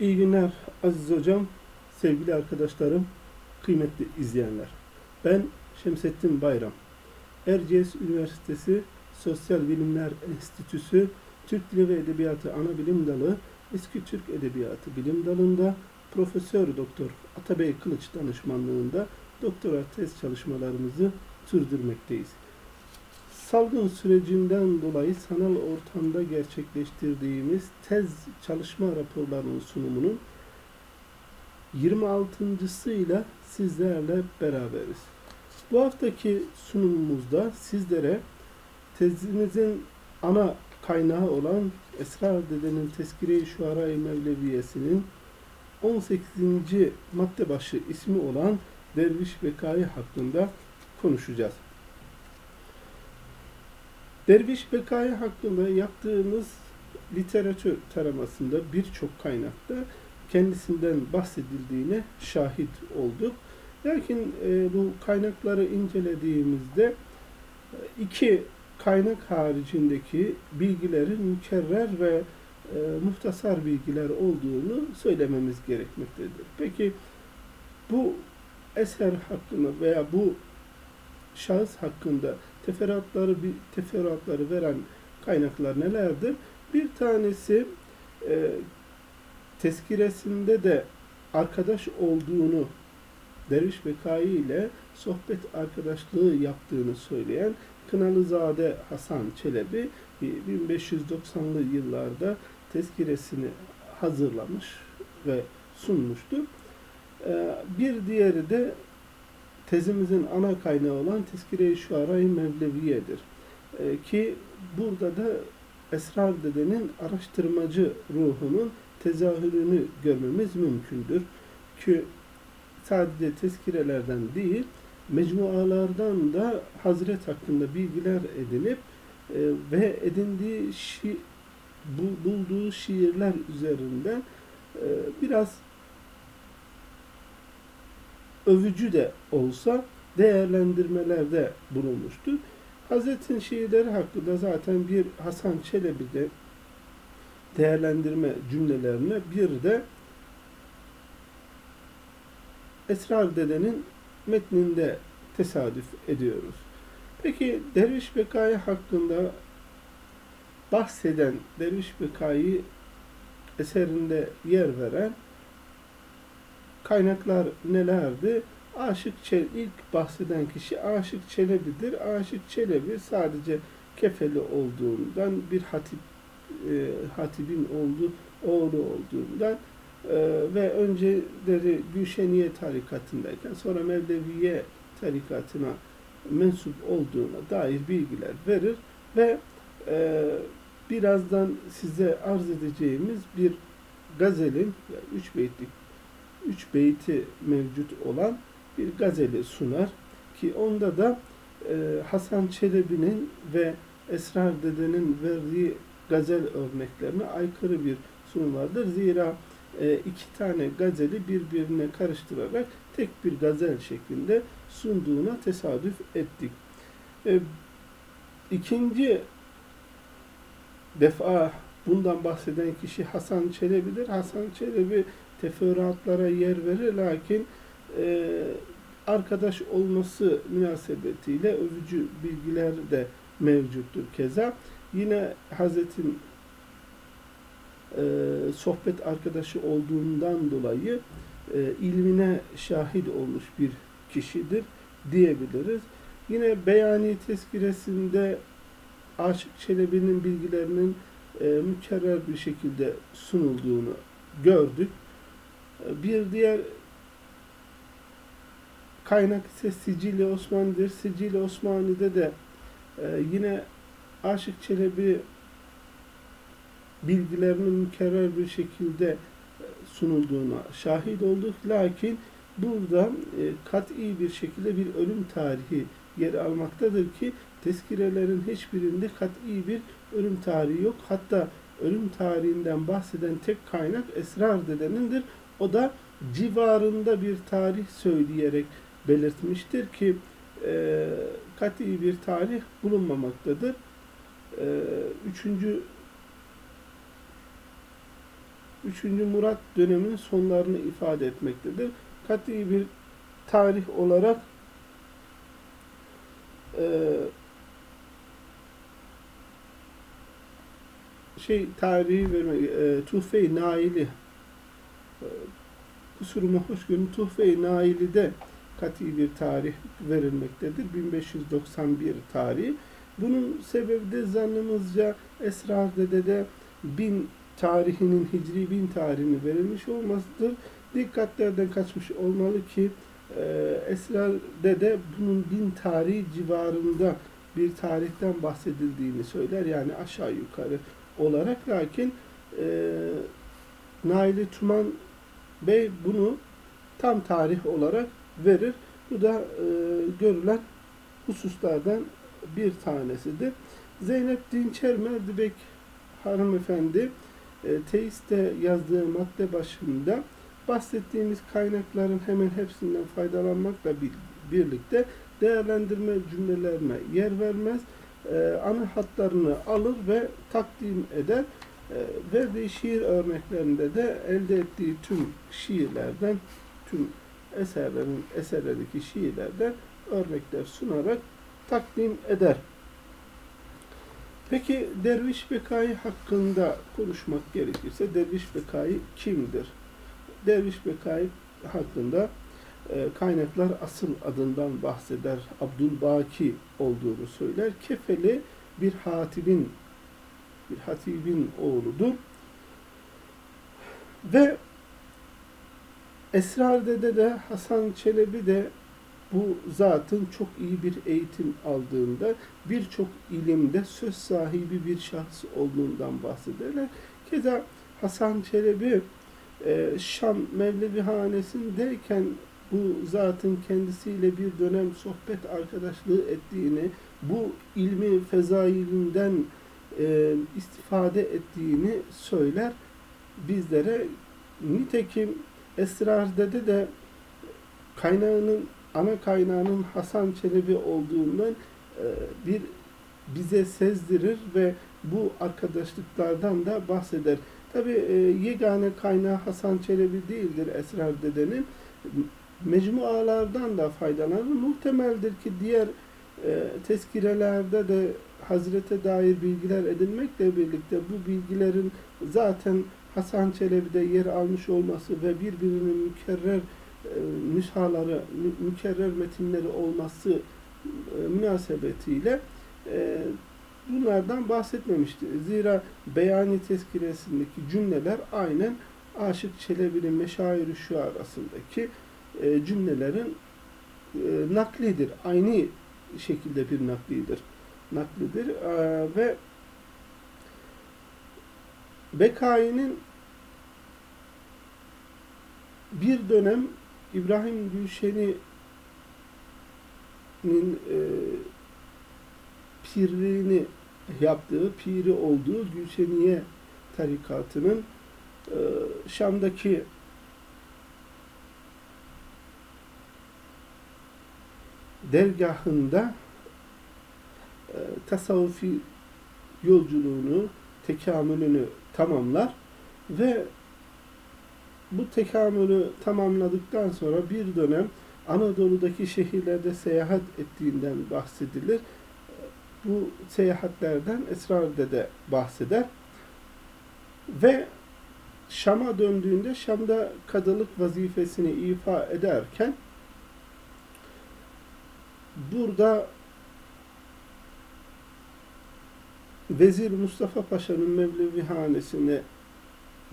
İyi günler Aziz Hocam, sevgili arkadaşlarım, kıymetli izleyenler. Ben Şemsettin Bayram. Erciyes Üniversitesi Sosyal Bilimler Enstitüsü Türk Dili ve Edebiyatı Ana Bilim Dalı Eski Türk Edebiyatı Bilim Dalı'nda Profesör Doktor Atabey Kılıç danışmanlığında doktora tez çalışmalarımızı sürdürmekteyiz. Salgın sürecinden dolayı sanal ortamda gerçekleştirdiğimiz tez çalışma raporlarının sunumunun 26.sıyla sizlerle beraberiz. Bu haftaki sunumumuzda sizlere tezimizin ana kaynağı olan Esrar Dede'nin Tezkire-i Şuara-i Mevleviyesi'nin 18. madde başı ismi olan Derviş Bekai hakkında konuşacağız. Derviş Bekai hakkında yaptığımız literatür taramasında birçok kaynakta kendisinden bahsedildiğine şahit olduk. Lakin e, bu kaynakları incelediğimizde e, iki kaynak haricindeki bilgilerin mükerrer ve e, muhtasar bilgiler olduğunu söylememiz gerekmektedir. Peki bu eser hakkında veya bu şahıs hakkında teferruatları teferruatları veren kaynaklar nelerdir? Bir tanesi e, tezkiresinde de arkadaş olduğunu Derviş Bekai ile sohbet arkadaşlığı yaptığını söyleyen Kınalızade Hasan Çelebi 1590'lı yıllarda tezkiresini hazırlamış ve sunmuştur. Bir diğeri de tezimizin ana kaynağı olan Tezkire-i Şuara-i Mevleviye'dir. Ki burada da Esrar Dede'nin araştırmacı ruhunun tezahürünü görmemiz mümkündür. Ki sadece tezkirelerden değil, mecmualardan da Hazret hakkında bilgiler edinip e, ve edindiği şi, bu, bulduğu şiirler üzerinden e, biraz övücü de olsa değerlendirmelerde bulunmuştur. Hazretin şiirleri hakkında zaten bir Hasan Çelebi'de değerlendirme cümlelerine bir de Esrar Dede'nin metninde tesadüf ediyoruz. Peki Derviş Bekai hakkında bahseden Derviş Bekai eserinde yer veren kaynaklar nelerdi? Aşık Çelebi, ilk bahseden kişi Aşık Çelebi'dir. Aşık Çelebi sadece kefeli olduğundan bir hatip e, hatibin oldu, oğlu olduğundan e, ve önceleri Gülşeniye tarikatındayken sonra Mevleviye tarikatına mensup olduğuna dair bilgiler verir ve e, birazdan size arz edeceğimiz bir gazelin, yani üç beytlik, üç beyti mevcut olan bir gazeli sunar ki onda da e, Hasan Çelebi'nin ve Esrar Dede'nin verdiği gazel örneklerine aykırı bir sunum vardır. Zira e, iki tane gazeli birbirine karıştırarak tek bir gazel şeklinde sunduğuna tesadüf ettik. E, ikinci defa bundan bahseden kişi Hasan Çelebi'dir. Hasan Çelebi teferruatlara yer verir lakin e, arkadaş olması münasebetiyle övücü bilgiler de mevcuttur keza. Yine Hazretin e, sohbet arkadaşı olduğundan dolayı e, ilmine şahit olmuş bir kişidir diyebiliriz. Yine Beyani Tezkiresinde Aşık Çelebi'nin bilgilerinin e, mükerrer bir şekilde sunulduğunu gördük. Bir diğer kaynak ise Sicili Osmani'dir. Sicili Osmani'de de e, yine Aşık Çelebi bilgilerinin mükerrer bir şekilde e, sunulduğuna şahit olduk. Lakin burada e, kat'i bir şekilde bir ölüm tarihi yer almaktadır ki tezkirelerin hiçbirinde kat'i bir ölüm tarihi yok. Hatta ölüm tarihinden bahseden tek kaynak Esrar Dede'nindir. O da civarında bir tarih söyleyerek belirtmiştir ki e, kat'i bir tarih bulunmamaktadır. E, üçüncü 3. Murat döneminin sonlarını ifade etmektedir. Kat'i bir tarih olarak e, şey tarihi vermek, e, Tuhfe-i Naili kusuruma hoş görün Tuhfe-i Naili'de kat'i bir tarih verilmektedir. 1591 tarihi. Bunun sebebi de zannımızca Esrar Dede'de bin tarihinin Hicri bin tarihini verilmiş olmasıdır. Dikkatlerden kaçmış olmalı ki e, Esrar Dede bunun bin tarihi civarında bir tarihten bahsedildiğini söyler. Yani aşağı yukarı olarak lakin e, Naili Tuman Bey bunu tam tarih olarak verir. Bu da e, görülen hususlardan bir tanesidir. Zeynep Dinçer Merdibek hanımefendi e, teiste yazdığı madde başında bahsettiğimiz kaynakların hemen hepsinden faydalanmakla bir- birlikte değerlendirme cümlelerine yer vermez. E, ana hatlarını alır ve takdim eder. E, verdiği şiir örneklerinde de elde ettiği tüm şiirlerden, tüm eserlerin eserlerdeki şiirlerden örnekler sunarak takdim eder. Peki Derviş Bekai hakkında konuşmak gerekirse Derviş Bekai kimdir? Derviş Bekai hakkında e, kaynaklar asıl adından bahseder. Abdülbaki olduğunu söyler. Kefeli bir hatibin bir hatibin oğludur. Ve Esrar'da de Hasan Çelebi de bu zatın çok iyi bir eğitim aldığında birçok ilimde söz sahibi bir şahıs olduğundan bahsederler. Keza Hasan Çelebi e, Şam Mevlevi Hanesi'ndeyken bu zatın kendisiyle bir dönem sohbet arkadaşlığı ettiğini, bu ilmi fezailinden e, istifade ettiğini söyler bizlere. Nitekim Esrar'da de kaynağının ana kaynağının Hasan Çelebi olduğundan e, bir bize sezdirir ve bu arkadaşlıklardan da bahseder. Tabi e, yegane kaynağı Hasan Çelebi değildir Esrar Dede'nin. Mecmualardan da faydalanır. Muhtemeldir ki diğer tezkirelerde de Hazrete dair bilgiler edinmekle birlikte bu bilgilerin zaten Hasan Çelebi'de yer almış olması ve birbirinin mükerrer e, nüshaları, mü- mükerrer metinleri olması e, münasebetiyle e, bunlardan bahsetmemiştir. Zira Beyani Tezkiresindeki cümleler aynen Aşık Çelebi'nin Meşair-i Şuarasındaki e, cümlelerin e, naklidir. Aynı şekilde bir naklidir. Naklidir E, ve Bekai'nin bir dönem İbrahim Gülşen'i'nin e, pirliğini yaptığı, piri olduğu Gülşeniye tarikatının e, Şam'daki dergahında e, tasavvufi yolculuğunu, tekamülünü tamamlar ve bu tekamülü tamamladıktan sonra bir dönem Anadolu'daki şehirlerde seyahat ettiğinden bahsedilir. Bu seyahatlerden Esrar'da de bahseder. Ve Şam'a döndüğünde Şam'da kadılık vazifesini ifa ederken burada Vezir Mustafa Paşa'nın Mevlevi hanesine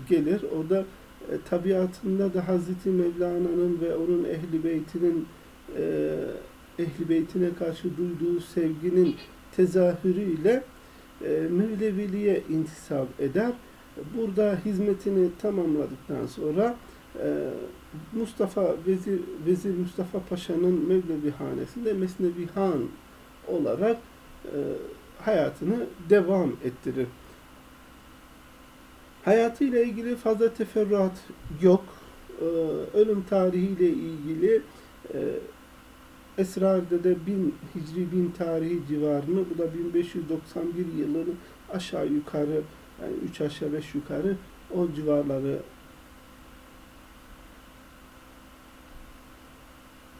gelir. Orada e, tabiatında da Hazreti Mevlana'nın ve onun ehli beytinin e, ehli beytine karşı duyduğu sevginin tezahürüyle e, Mevleviliğe intisap eder. Burada hizmetini tamamladıktan sonra e, Mustafa Vezir, Vezir Mustafa Paşa'nın Mevlevi hanesinde Mesnevi Han olarak e, hayatını devam ettirir. Hayatıyla ilgili fazla teferruat yok. Ee, ölüm tarihiyle ilgili e, Esrar'da da bin, Hicri bin tarihi civarını, bu da 1591 yılını aşağı yukarı, yani 3 aşağı 5 yukarı o civarları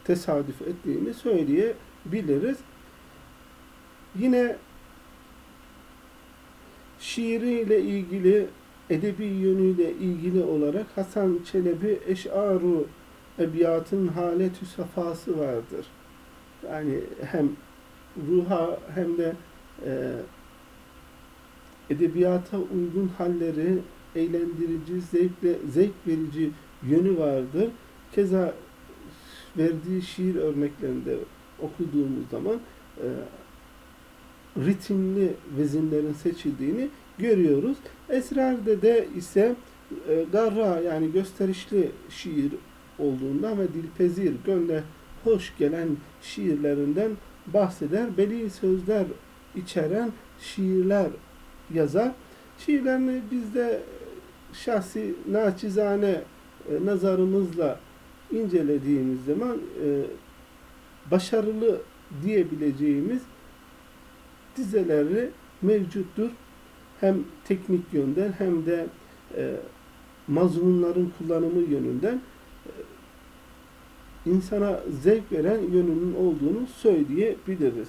tesadüf ettiğini söyleyebiliriz. Yine şiiriyle ilgili, edebi yönüyle ilgili olarak Hasan Çelebi Eş'aru Ebiyatın haletü safası vardır. Yani hem ruha hem de e, edebiyata uygun halleri eğlendirici, zevkle, zevk verici yönü vardır. Keza verdiği şiir örneklerinde okuduğumuz zaman e, ritimli vezinlerin seçildiğini görüyoruz. Esrar'da de ise e, garra yani gösterişli şiir olduğundan ve dilpezir, gönle hoş gelen şiirlerinden bahseder. Beli sözler içeren şiirler yazar. Şiirlerini biz de şahsi naçizane e, nazarımızla incelediğimiz zaman e, başarılı diyebileceğimiz dizeleri mevcuttur. Hem teknik yönden hem de e, mazmunların kullanımı yönünden e, insana zevk veren yönünün olduğunu söyleyebiliriz.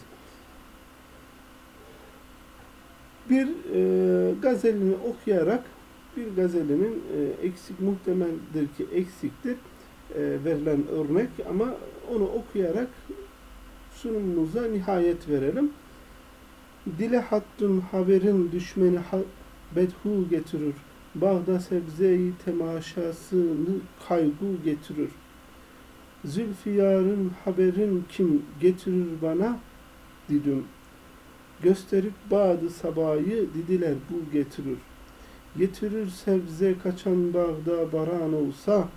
Bir e, gazelini okuyarak bir gazelinin e, eksik muhtemeldir ki eksiktir verilen örnek ama onu okuyarak sunumumuza nihayet verelim. Dile hattın haberin düşmeni ha, bedhu getirir. Bağda sebzeyi temaşasını kaygu getirir. Zülfiyarın haberin kim getirir bana didim. Gösterip bağdı sabayı didiler bu getirir. Getirir sebze kaçan bağda baran olsa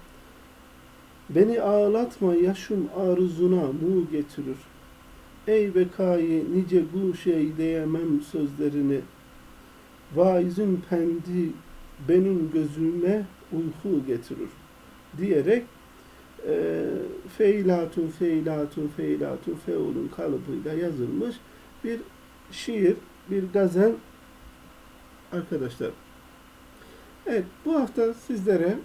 Beni ağlatma yaşım arzuna mu getirir. Ey bekayı nice bu şey diyemem sözlerini. Vaizin pendi benim gözüme uyku getirir. Diyerek e, feylatun feylatun feylatun feulun kalıbıyla yazılmış bir şiir, bir gazel arkadaşlar. Evet bu hafta sizlere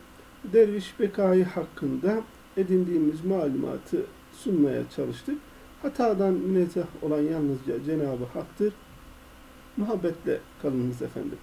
Derviş Bekai hakkında edindiğimiz malumatı sunmaya çalıştık. Hatadan münezzeh olan yalnızca Cenab-ı Hak'tır. Muhabbetle kalınız efendim.